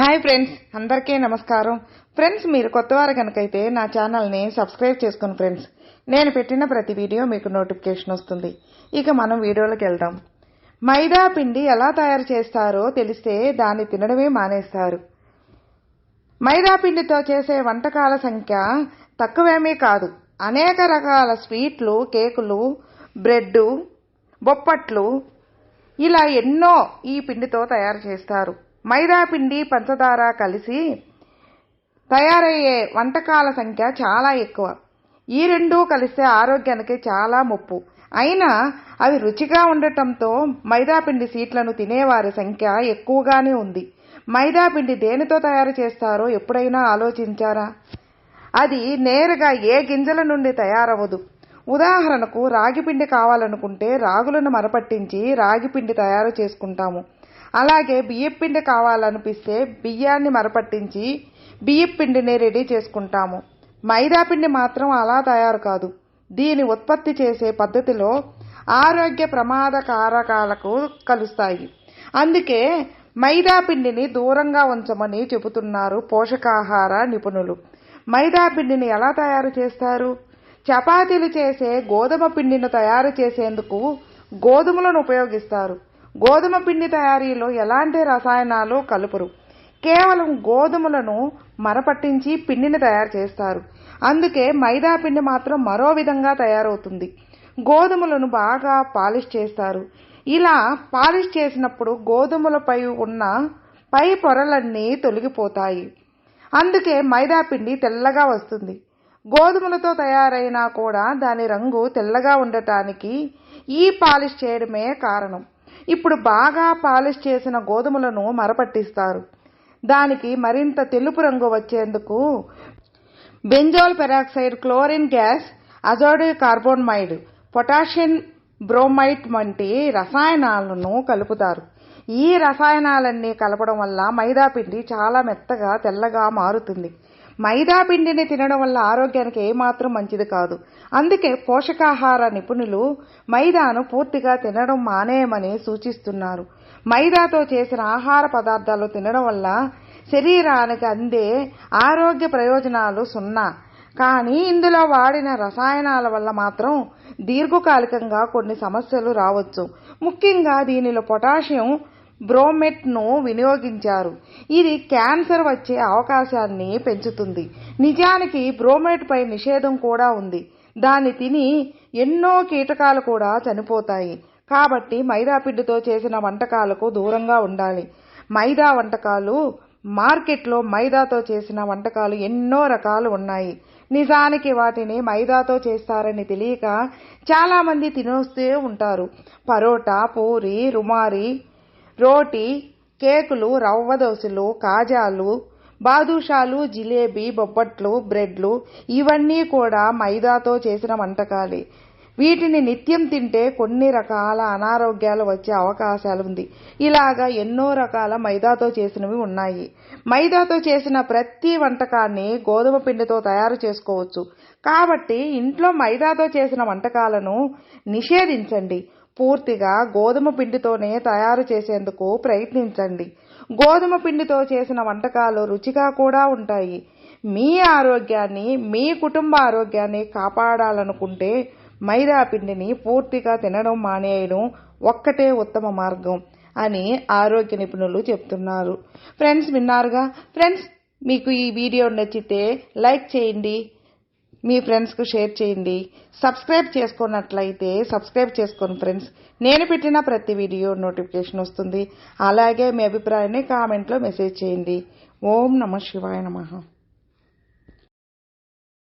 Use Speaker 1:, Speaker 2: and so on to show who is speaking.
Speaker 1: Hi friends అందరికీ నమస్కారం. Friends మీరు కొత్తవారు కనుకైతే నా ఛానల్ని సబ్స్క్రైబ్ చేసుకుని ఫ్రెండ్స్ నేను పెట్టిన ప్రతి వీడియో మీకు నోటిఫికేషన్ వస్తుంది. ఇక మనం వీడియోలోకి వెళ్దాం. మైదా పిండి ఎలా తయారు చేస్తారో తెలిస్తే దాన్ని తినడమే మానేస్తారు. మైదా పిండితో చేసే వంటకాల సంఖ్య తక్కువేమీ కాదు. అనేక రకాల స్వీట్లు కేకులు బ్రెడ్ బొప్పట్లు ఇలా ఎన్నో ఈ పిండితో తయారు చేస్తారు. మైదా పిండి పంచదార కలిసి తయారయ్యే వంటకాల సంఖ్య చాలా ఎక్కువ. ఈ రెండూ కలిస్తే ఆరోగ్యానికి చాలా ముప్పు. అయినా అవి రుచిగా ఉండటంతో మైదాపిండి సీట్లను తినేవారి సంఖ్య ఎక్కువగానే ఉంది. మైదాపిండి దేనితో తయారు చేస్తారో ఎప్పుడైనా ఆలోచించారా? అది నేరుగా ఏ గింజల నుండి తయారవ్వదు. ఉదాహరణకు రాగిపిండి కావాలనుకుంటే రాగులను మరపట్టించి రాగిపిండి తయారు చేసుకుంటాము. అలాగే బియ్యం పిండి కావాలనిపిస్తే బియ్యాన్ని మరపట్టించి బియ్యం పిండిని రెడీ చేసుకుంటాము. మైదా పిండి మాత్రం అలా తయారు కాదు. దీని ఉత్పత్తి చేసే పద్ధతిలో ఆరోగ్య ప్రమాద కారకాలకు కలుస్తాయి. అందుకే మైదా పిండిని దూరంగా ఉంచమని చెబుతున్నారు పోషకాహార నిపుణులు. మైదా పిండిని ఎలా తయారు చేస్తారు? చపాతీలు చేసే గోధుమ పిండిని తయారు చేసేందుకు గోధుమలను ఉపయోగిస్తారు. గోధుమ పిండి తయారీలో ఎలాంటి రసాయనాలు కలుపురు? కేవలం గోధుమలను మరపట్టించి పిండిని తయారు చేస్తారు. అందుకే మైదా పిండి మాత్రం మరో విధంగా తయారవుతుంది. గోధుమలను బాగా పాలిష్ చేస్తారు. ఇలా పాలిష్ చేసినప్పుడు గోధుమలపై ఉన్న పై పొరలన్నీ తొలగిపోతాయి. అందుకే మైదా పిండి తెల్లగా వస్తుంది. గోధుమలతో తయారైనా కూడా దాని రంగు తెల్లగా ఉండటానికి ఈ పాలిష్ చేయడమే కారణం. ఇప్పుడు బాగా పాలిష్ చేసిన గోధుమలను మరపట్టిస్తారు. దానికి మరింత తెలుపు రంగు వచ్చేందుకు benzoyl peroxide chlorine gas azodicarbonamide potassium bromate వంటి రసాయనాలను కలుపుతారు. ఈ రసాయనాలన్నీ కలపడం వల్ల మైదా పిండి చాలా మెత్తగా తెల్లగా మారుతుంది. మైదా పిండిని తినడం వల్ల ఆరోగ్యానికి ఏమాత్రం మంచిది కాదు. అందుకే పోషకాహార నిపుణులు మైదాను పూర్తిగా తినడం మానేయమని సూచిస్తున్నారు. మైదాతో చేసిన ఆహార పదార్థాలు తినడం వల్ల శరీరానికి అందే ఆరోగ్య ప్రయోజనాలు సున్నా. కానీ ఇందులో వాడిన రసాయనాల వల్ల మాత్రం దీర్ఘకాలికంగా కొన్ని సమస్యలు రావచ్చు. ముఖ్యంగా దీనిలో పొటాషియం బ్రోమెట్ను వినియోగించారు. ఇది క్యాన్సర్ వచ్చే అవకాశాన్ని పెంచుతుంది. నిజానికి బ్రోమెట్పై నిషేధం కూడా ఉంది. దాన్ని తిని ఎన్నో కీటకాలు కూడా చనిపోతాయి. కాబట్టి మైదాపిండితో చేసిన వంటకాలకు దూరంగా ఉండాలి. మైదా వంటకాలు మార్కెట్లో మైదాతో చేసిన వంటకాలు ఎన్నో రకాలు ఉన్నాయి. నిజానికి వాటిని మైదాతో చేస్తారని తెలియక చాలామంది తినొస్తూ ఉంటారు. పరోటా పూరి రుమారి రోటీ కేకులు రవ్వ దోశలు కాజాలు బాదుషాలు జిలేబీ బొబ్బట్లు బ్రెడ్లు ఇవన్నీ కూడా మైదాతో చేసిన వంటకాలే. వీటిని నిత్యం తింటే కొన్ని రకాల అనారోగ్యాలు వచ్చే అవకాశాలు ఉంది. ఇలాగా ఎన్నో రకాల మైదాతో చేసినవి ఉన్నాయి. మైదాతో చేసిన ప్రతి వంటకాన్ని గోధుమ పిండితో తయారు చేసుకోవచ్చు. కాబట్టి ఇంట్లో మైదాతో చేసిన వంటకాలను నిషేధించండి. పూర్తిగా గోధుమ పిండితోనే తయారు చేసేందుకు ప్రయత్నించండి. గోధుమ పిండితో చేసిన వంటకాలు రుచిగా కూడా ఉంటాయి. మీ ఆరోగ్యాన్ని మీ కుటుంబ ఆరోగ్యాన్ని కాపాడాలనుకుంటే మైదా పిండిని పూర్తిగా తినడం మానేయడం ఒక్కటే ఉత్తమ మార్గం అని ఆరోగ్య నిపుణులు చెప్తున్నారు. ఫ్రెండ్స్ విన్నారుగా? ఫ్రెండ్స్ మీకు ఈ వీడియో నచ్చితే లైక్ చేయండి మీ ఫ్రెండ్స్కు షేర్ చేయండి. సబ్స్క్రైబ్ చేసుకున్నట్లయితే సబ్స్క్రైబ్ చేసుకోండి ఫ్రెండ్స్ నేను పెట్టిన ప్రతి వీడియో నోటిఫికేషన్ వస్తుంది. అలాగే మీ అభిప్రాయాన్ని కామెంట్లో మెసేజ్ చేయండి. ఓం నమ శివాయ నమ.